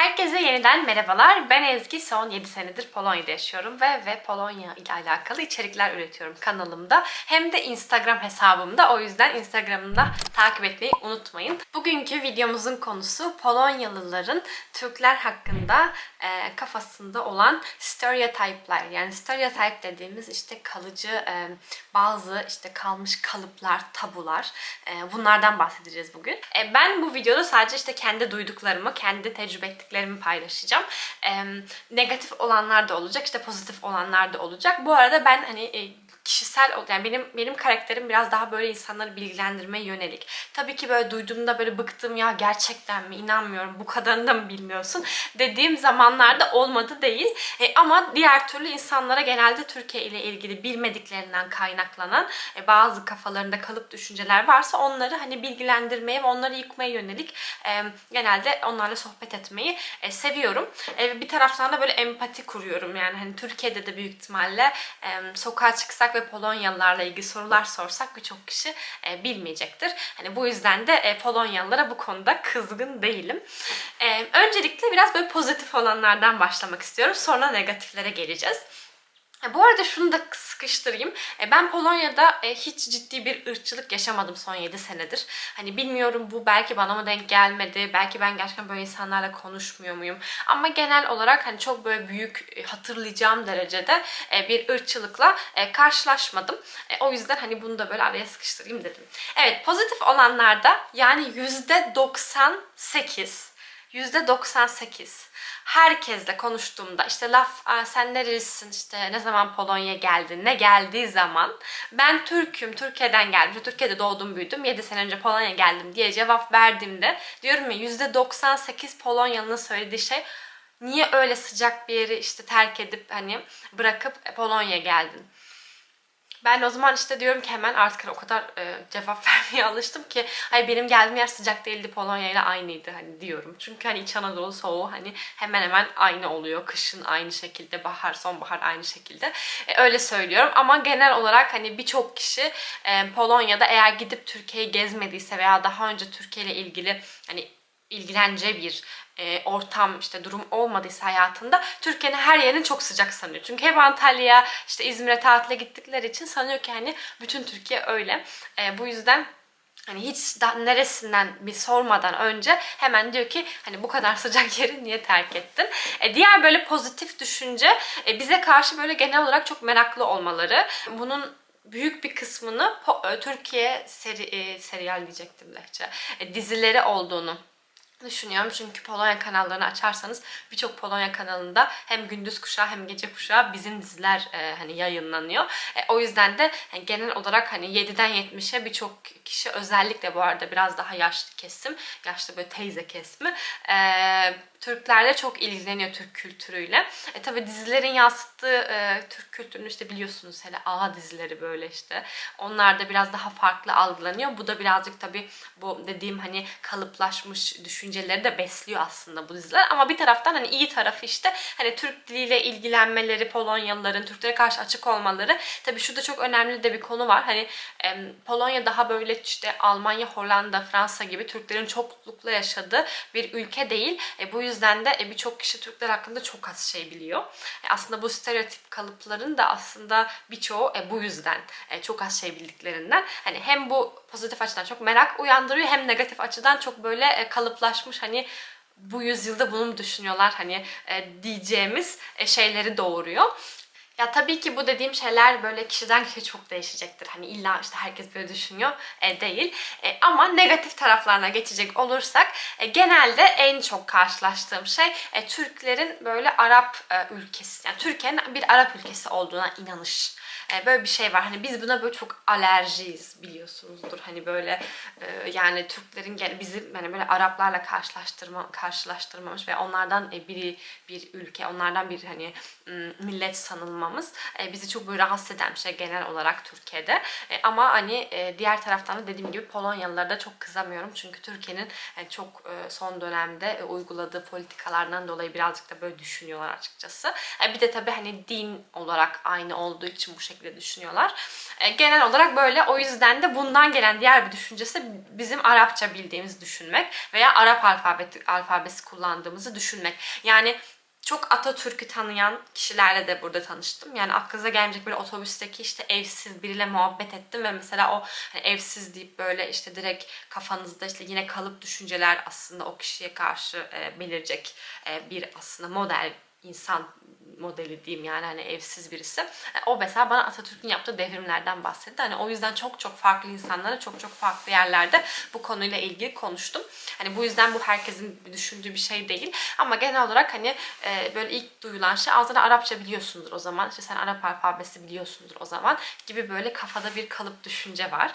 Herkese yeniden merhabalar. Ben Ezgi. Son 7 senedir Polonya'da yaşıyorum ve ve Polonya ile alakalı içerikler üretiyorum kanalımda. Hem de Instagram hesabımda. O yüzden Instagram'da takip etmeyi unutmayın. Bugünkü videomuzun konusu Polonyalıların Türkler hakkında e, kafasında olan stereotipler. Yani stereotype dediğimiz işte kalıcı e, bazı işte kalmış kalıplar, tabular. E, bunlardan bahsedeceğiz bugün. E, ben bu videoda sadece işte kendi duyduklarımı, kendi tecrübe paylaşacağım. E, negatif olanlar da olacak, işte pozitif olanlar da olacak. Bu arada ben hani e, kişisel yani benim benim karakterim biraz daha böyle insanları bilgilendirmeye yönelik. Tabii ki böyle duyduğumda böyle bıktım ya gerçekten mi inanmıyorum bu kadarını da mı bilmiyorsun dediğim zamanlarda olmadı değil. E, ama diğer türlü insanlara genelde Türkiye ile ilgili bilmediklerinden kaynaklanan e, bazı kafalarında kalıp düşünceler varsa onları hani bilgilendirmeye ve onları yıkmaya yönelik e, genelde onlarla sohbet etmeyi e, seviyorum. E, bir taraftan da böyle empati kuruyorum. Yani hani Türkiye'de de büyük ihtimalle e, sokağa çıksak ve Polonyalılarla ilgili sorular sorsak birçok kişi e, bilmeyecektir. Hani bu yüzden de e, Polonyalılara bu konuda kızgın değilim. E, öncelikle biraz böyle pozitif olanlardan başlamak istiyorum. Sonra negatiflere geleceğiz. E, Bu arada şunu da sıkıştırayım. E, Ben Polonya'da e, hiç ciddi bir ırkçılık yaşamadım son 7 senedir. Hani bilmiyorum bu belki bana mı denk gelmedi. Belki ben gerçekten böyle insanlarla konuşmuyor muyum? Ama genel olarak hani çok böyle büyük hatırlayacağım derecede bir ırkçılıkla karşılaşmadım. O yüzden hani bunu da böyle araya sıkıştırayım dedim. Evet pozitif olanlarda yani %98 %98 herkesle konuştuğumda işte laf "Aa, sen nerelisin? işte ne zaman Polonya'ya geldin ne geldiği zaman. Ben Türk'üm Türkiye'den geldim. Türkiye'de doğdum büyüdüm. 7 sene önce Polonya'ya geldim diye cevap verdiğimde diyorum ya %98 Polonyalı'nın söylediği şey niye öyle sıcak bir yeri işte terk edip hani bırakıp Polonya'ya geldin ben o zaman işte diyorum ki hemen artık o kadar e, cevap vermeye alıştım ki ay benim geldiğim yer sıcak değildi Polonya ile aynıydı hani diyorum. Çünkü hani İç Anadolu soğuğu hani hemen hemen aynı oluyor. Kışın aynı şekilde, bahar, sonbahar aynı şekilde. E, öyle söylüyorum ama genel olarak hani birçok kişi e, Polonya'da eğer gidip Türkiye'yi gezmediyse veya daha önce Türkiye ile ilgili hani ilgileneceği bir e, ortam işte durum olmadıysa hayatında Türkiye'nin her yerini çok sıcak sanıyor. Çünkü hep Antalya işte İzmir'e tatile gittikleri için sanıyor ki hani bütün Türkiye öyle. E, bu yüzden Hani hiç da neresinden bir sormadan önce hemen diyor ki hani bu kadar sıcak yeri niye terk ettin? E, diğer böyle pozitif düşünce e, bize karşı böyle genel olarak çok meraklı olmaları. Bunun büyük bir kısmını e, Türkiye seri, e, seriyal diyecektim lehçe, e, dizileri olduğunu düşünüyorum. Çünkü Polonya kanallarını açarsanız birçok Polonya kanalında hem gündüz kuşağı hem gece kuşağı bizim diziler e, hani yayınlanıyor. E, o yüzden de hani genel olarak hani 7'den 70'e birçok kişi özellikle bu arada biraz daha yaşlı kesim, yaşlı böyle teyze kesimi e, Türklerle çok ilgileniyor Türk kültürüyle. E tabi dizilerin yansıttığı e, Türk kültürünü işte biliyorsunuz hele A dizileri böyle işte. Onlar da biraz daha farklı algılanıyor. Bu da birazcık tabi bu dediğim hani kalıplaşmış düşünceleri de besliyor aslında bu diziler. Ama bir taraftan hani iyi tarafı işte hani Türk diliyle ilgilenmeleri, Polonyalıların Türklere karşı açık olmaları. Tabi şurada çok önemli de bir konu var. Hani em, Polonya daha böyle işte Almanya, Hollanda, Fransa gibi Türklerin çoklukla yaşadığı bir ülke değil. E, bu yüzden de e, birçok kişi Türkler hakkında çok az şey biliyor. E, aslında bu stereotip kalıpların da aslında birçoğu e, bu yüzden e, çok az şey bildiklerinden. Hani hem bu pozitif açıdan çok merak uyandırıyor hem negatif açıdan çok böyle e, kalıplaşmış hani bu yüzyılda bunu mu düşünüyorlar hani e, diyeceğimiz e, şeyleri doğuruyor. Ya tabii ki bu dediğim şeyler böyle kişiden kişiye çok değişecektir. Hani illa işte herkes böyle düşünüyor e, değil. E, ama negatif taraflarına geçecek olursak e, genelde en çok karşılaştığım şey e, Türklerin böyle Arap e, ülkesi, yani Türkiye'nin bir Arap ülkesi olduğuna inanış. E, böyle bir şey var. Hani biz buna böyle çok alerjiyiz biliyorsunuzdur. Hani böyle e, yani Türklerin gene bizi hani böyle Araplarla karşılaştırma karşılaştırmamış ve onlardan e, biri bir ülke, onlardan bir hani millet sanılmamız bizi çok böyle rahatsız eden bir şey genel olarak Türkiye'de. Ama hani diğer taraftan da dediğim gibi Polonyalılara da çok kızamıyorum. Çünkü Türkiye'nin çok son dönemde uyguladığı politikalardan dolayı birazcık da böyle düşünüyorlar açıkçası. Bir de tabii hani din olarak aynı olduğu için bu şekilde şekilde düşünüyorlar. E, genel olarak böyle o yüzden de bundan gelen diğer bir düşüncesi bizim Arapça bildiğimizi düşünmek veya Arap alfabeti, alfabesi kullandığımızı düşünmek. Yani çok Atatürk'ü tanıyan kişilerle de burada tanıştım. Yani aklınıza gelmeyecek böyle otobüsteki işte evsiz biriyle muhabbet ettim ve mesela o hani evsiz deyip böyle işte direkt kafanızda işte yine kalıp düşünceler aslında o kişiye karşı e, belirecek e, bir aslında model insan modeli diyeyim yani hani evsiz birisi. O mesela bana Atatürk'ün yaptığı devrimlerden bahsetti. Hani o yüzden çok çok farklı insanlara çok çok farklı yerlerde bu konuyla ilgili konuştum. Hani bu yüzden bu herkesin düşündüğü bir şey değil. Ama genel olarak hani e, böyle ilk duyulan şey ağzına Arapça biliyorsundur o zaman. İşte sen Arap alfabesi biliyorsundur o zaman gibi böyle kafada bir kalıp düşünce var.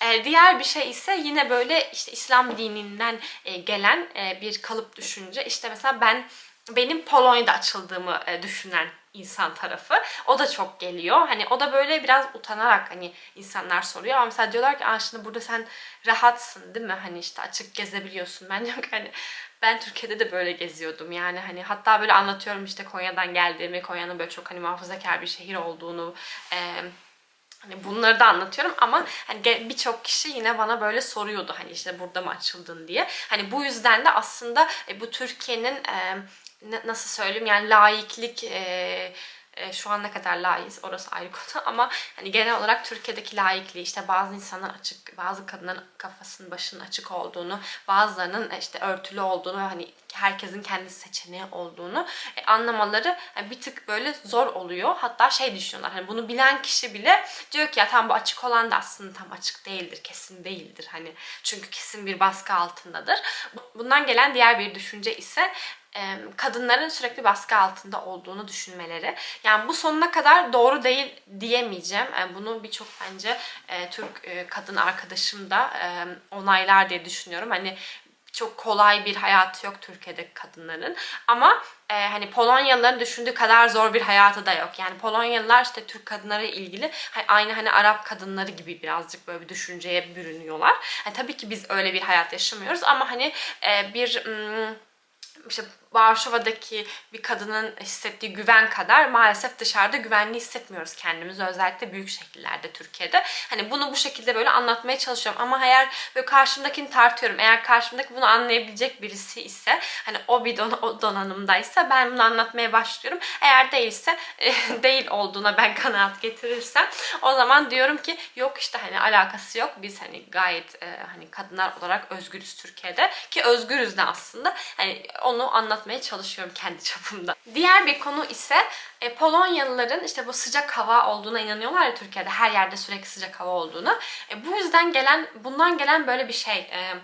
E, diğer bir şey ise yine böyle işte İslam dininden e, gelen e, bir kalıp düşünce. İşte mesela ben benim Polonya'da açıldığımı e, düşünen insan tarafı. O da çok geliyor. Hani o da böyle biraz utanarak hani insanlar soruyor. Ama mesela diyorlar ki Aa, şimdi burada sen rahatsın değil mi? Hani işte açık gezebiliyorsun. Ben diyorum ki hani ben Türkiye'de de böyle geziyordum. Yani hani hatta böyle anlatıyorum işte Konya'dan geldiğimi, Konya'nın böyle çok hani muhafazakar bir şehir olduğunu, e, Hani bunları da anlatıyorum ama hani birçok kişi yine bana böyle soruyordu hani işte burada mı açıldın diye. Hani bu yüzden de aslında e, bu Türkiye'nin nasıl söyleyeyim yani laiklik e, e, şu an ne kadar layığız orası ayrı konu ama hani genel olarak Türkiye'deki laikliği işte bazı insanlar açık, bazı kadınların kafasının başının açık olduğunu, bazılarının işte örtülü olduğunu hani herkesin kendi seçeneği olduğunu e, anlamaları e, bir tık böyle zor oluyor. Hatta şey düşünüyorlar hani bunu bilen kişi bile diyor ki ya tam bu açık olan da aslında tam açık değildir, kesin değildir hani çünkü kesin bir baskı altındadır. Bundan gelen diğer bir düşünce ise e, kadınların sürekli baskı altında olduğunu düşünmeleri. Yani bu sonuna kadar doğru değil diyemeyeceğim. E, bunu birçok bence e, Türk e, kadın arkadaşım da onaylar diye düşünüyorum. Hani çok kolay bir hayatı yok Türkiye'deki kadınların. Ama e, hani Polonyalıların düşündüğü kadar zor bir hayatı da yok. Yani Polonyalılar işte Türk kadınları ilgili aynı hani Arap kadınları gibi birazcık böyle bir düşünceye bürünüyorlar. Yani tabii ki biz öyle bir hayat yaşamıyoruz ama hani e, bir... işte Varşova'daki bir kadının hissettiği güven kadar maalesef dışarıda güvenli hissetmiyoruz kendimizi özellikle büyük şehirlerde Türkiye'de. Hani bunu bu şekilde böyle anlatmaya çalışıyorum ama eğer böyle karşımdakini tartıyorum eğer karşımdaki bunu anlayabilecek birisi ise hani o bir don o donanımdaysa ben bunu anlatmaya başlıyorum. Eğer değilse e, değil olduğuna ben kanaat getirirsem o zaman diyorum ki yok işte hani alakası yok. Biz hani gayet e, hani kadınlar olarak özgürüz Türkiye'de ki özgürüz de aslında. Hani onu anlatmaya çalışıyorum kendi çapımda. Diğer bir konu ise e, Polonyalıların işte bu sıcak hava olduğuna inanıyorlar ya Türkiye'de her yerde sürekli sıcak hava olduğunu. E, bu yüzden gelen bundan gelen böyle bir şey. E,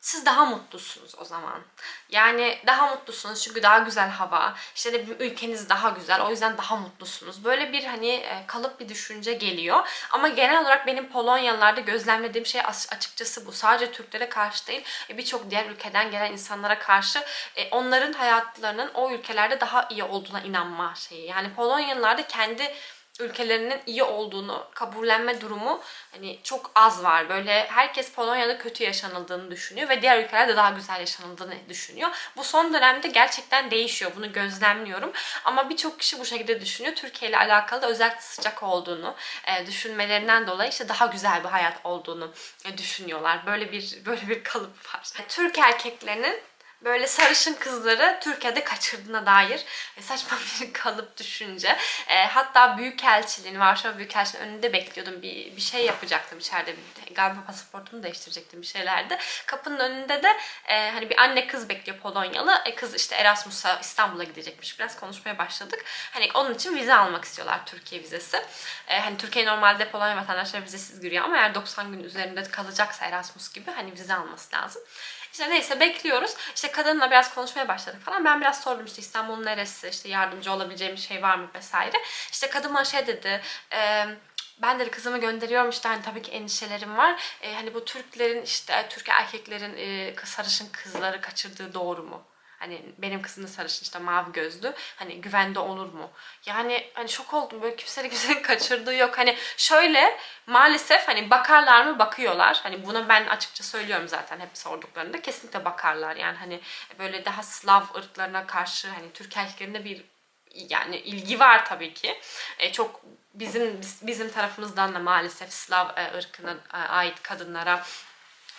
siz daha mutlusunuz o zaman. Yani daha mutlusunuz çünkü daha güzel hava. İşte de ülkeniz daha güzel. O yüzden daha mutlusunuz. Böyle bir hani e, kalıp bir düşünce geliyor. Ama genel olarak benim Polonyalılarda gözlemlediğim şey as- açıkçası bu. Sadece Türklere karşı değil, e, birçok diğer ülkeden gelen insanlara karşı e, onların hayatlarının o ülkelerde daha iyi olduğuna inanma şeyi. Yani Polonyalılarda kendi ülkelerinin iyi olduğunu kabullenme durumu hani çok az var. Böyle herkes Polonya'da kötü yaşanıldığını düşünüyor ve diğer ülkelerde daha güzel yaşanıldığını düşünüyor. Bu son dönemde gerçekten değişiyor. Bunu gözlemliyorum. Ama birçok kişi bu şekilde düşünüyor. Türkiye ile alakalı da özellikle sıcak olduğunu e, düşünmelerinden dolayı işte daha güzel bir hayat olduğunu e, düşünüyorlar. Böyle bir böyle bir kalıp var. Türk erkeklerinin böyle sarışın kızları Türkiye'de kaçırdığına dair e, saçma bir kalıp düşünce. E, hatta Büyükelçiliğin, Varşova Büyükelçiliğinin önünde bekliyordum. Bir, bir şey yapacaktım içeride. Galiba pasaportumu değiştirecektim bir şeylerde. Kapının önünde de e, hani bir anne kız bekliyor Polonyalı. E, kız işte Erasmus'a İstanbul'a gidecekmiş. Biraz konuşmaya başladık. Hani onun için vize almak istiyorlar Türkiye vizesi. E, hani Türkiye normalde Polonya vatandaşları vizesiz giriyor ama eğer 90 gün üzerinde kalacaksa Erasmus gibi hani vize alması lazım. İşte neyse bekliyoruz. İşte kadınla biraz konuşmaya başladık falan. Ben biraz sordum işte İstanbul'un neresi, işte yardımcı olabileceğim şey var mı vesaire. İşte kadın bana şey dedi, e, ben de kızımı gönderiyorum işte hani tabii ki endişelerim var. E, hani bu Türklerin işte Türk erkeklerin e, sarışın kızları kaçırdığı doğru mu? Hani benim kızım da sarışın işte mavi gözlü. Hani güvende olur mu? Yani hani şok oldum. Böyle kimsenin kimsenin kaçırdığı yok. Hani şöyle maalesef hani bakarlar mı? Bakıyorlar. Hani bunu ben açıkça söylüyorum zaten hep sorduklarında. Kesinlikle bakarlar. Yani hani böyle daha Slav ırklarına karşı hani Türk erkeklerinde bir yani ilgi var tabii ki. E, çok bizim bizim tarafımızdan da maalesef Slav e, ırkına e, ait kadınlara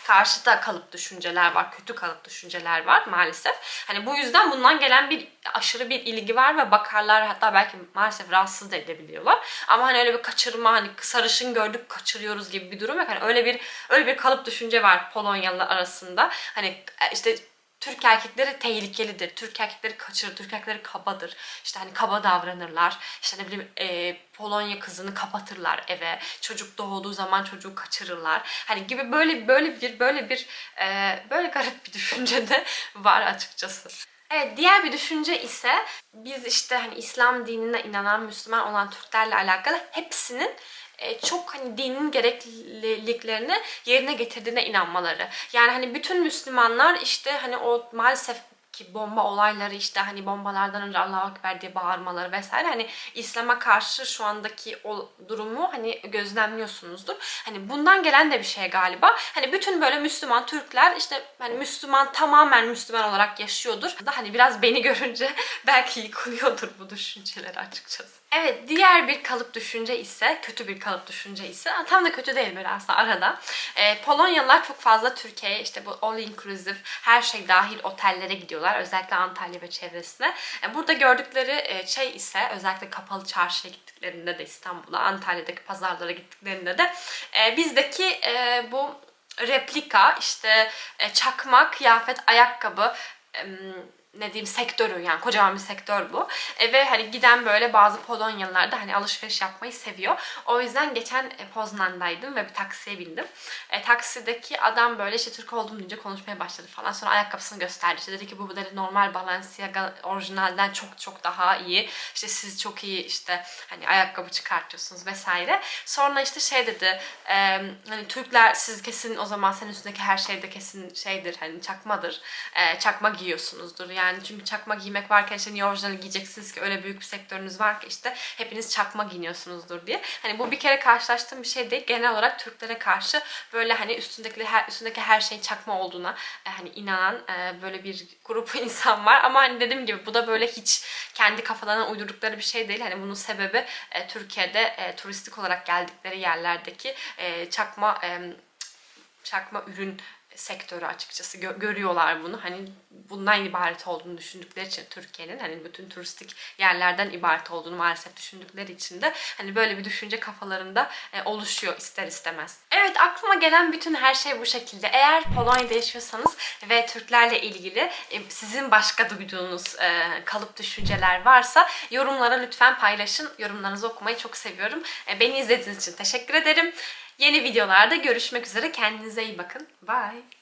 karşı da kalıp düşünceler var, kötü kalıp düşünceler var maalesef. Hani bu yüzden bundan gelen bir aşırı bir ilgi var ve bakarlar hatta belki maalesef rahatsız da edebiliyorlar. Ama hani öyle bir kaçırma hani sarışın gördük kaçırıyoruz gibi bir durum yok. Hani öyle bir öyle bir kalıp düşünce var Polonyalılar arasında. Hani e, işte Türk erkekleri tehlikelidir. Türk erkekleri kaçırır. Türk erkekleri kabadır. İşte hani kaba davranırlar. İşte ne bileyim e, Polonya kızını kapatırlar eve. Çocuk doğduğu zaman çocuğu kaçırırlar. Hani gibi böyle böyle bir böyle bir e, böyle garip bir düşünce de var açıkçası. Evet diğer bir düşünce ise biz işte hani İslam dinine inanan Müslüman olan Türklerle alakalı hepsinin çok hani dinin gerekliliklerini yerine getirdiğine inanmaları. Yani hani bütün Müslümanlar işte hani o maalesef ki bomba olayları işte hani bombalardan önce Allahu Ekber diye bağırmaları vesaire hani İslam'a karşı şu andaki o durumu hani gözlemliyorsunuzdur. Hani bundan gelen de bir şey galiba. Hani bütün böyle Müslüman Türkler işte hani Müslüman tamamen Müslüman olarak yaşıyordur. Da hani biraz beni görünce belki yıkılıyordur bu düşünceleri açıkçası. Evet diğer bir kalıp düşünce ise kötü bir kalıp düşünce ise tam da kötü değil böyle aslında arada. E, Polonyalılar çok fazla Türkiye'ye işte bu all inclusive her şey dahil otellere gidiyorlar. Özellikle Antalya ve çevresine. E, burada gördükleri e, şey ise özellikle kapalı çarşıya gittiklerinde de İstanbul'a, Antalya'daki pazarlara gittiklerinde de e, bizdeki e, bu replika işte e, çakma, kıyafet, ayakkabı e, ne diyeyim sektörü yani kocaman bir sektör bu. E, ve hani giden böyle bazı Polonyalılar da hani alışveriş yapmayı seviyor. O yüzden geçen e, Poznan'daydım ve bir taksiye bindim. E, taksideki adam böyle işte Türk olduğum deyince konuşmaya başladı falan. Sonra ayakkabısını gösterdi. İşte dedi ki bu dedi normal Balenciaga orijinalden çok çok daha iyi. İşte siz çok iyi işte hani ayakkabı çıkartıyorsunuz vesaire. Sonra işte şey dedi e, hani Türkler siz kesin o zaman senin üstündeki her şeyde kesin şeydir hani çakmadır. E, çakma giyiyorsunuzdur. Yani çünkü çakma giymek varken işte niye orijinal giyeceksiniz ki öyle büyük bir sektörünüz var ki işte hepiniz çakma giyiniyorsunuzdur diye. Hani bu bir kere karşılaştığım bir şey değil. Genel olarak Türklere karşı böyle hani üstündeki her üstündeki her şeyin çakma olduğuna e, hani inanan e, böyle bir grup insan var. Ama hani dediğim gibi bu da böyle hiç kendi kafalarına uydurdukları bir şey değil. Hani bunun sebebi e, Türkiye'de e, turistik olarak geldikleri yerlerdeki e, çakma e, çakma ürün sektörü açıkçası Gö- görüyorlar bunu. Hani bundan ibaret olduğunu düşündükleri için Türkiye'nin hani bütün turistik yerlerden ibaret olduğunu maalesef düşündükleri için de hani böyle bir düşünce kafalarında e, oluşuyor ister istemez. Evet aklıma gelen bütün her şey bu şekilde. Eğer Polonya'da yaşıyorsanız ve Türklerle ilgili e, sizin başka duyduğunuz e, kalıp düşünceler varsa yorumlara lütfen paylaşın. Yorumlarınızı okumayı çok seviyorum. E, beni izlediğiniz için teşekkür ederim. Yeni videolarda görüşmek üzere. Kendinize iyi bakın. Bye.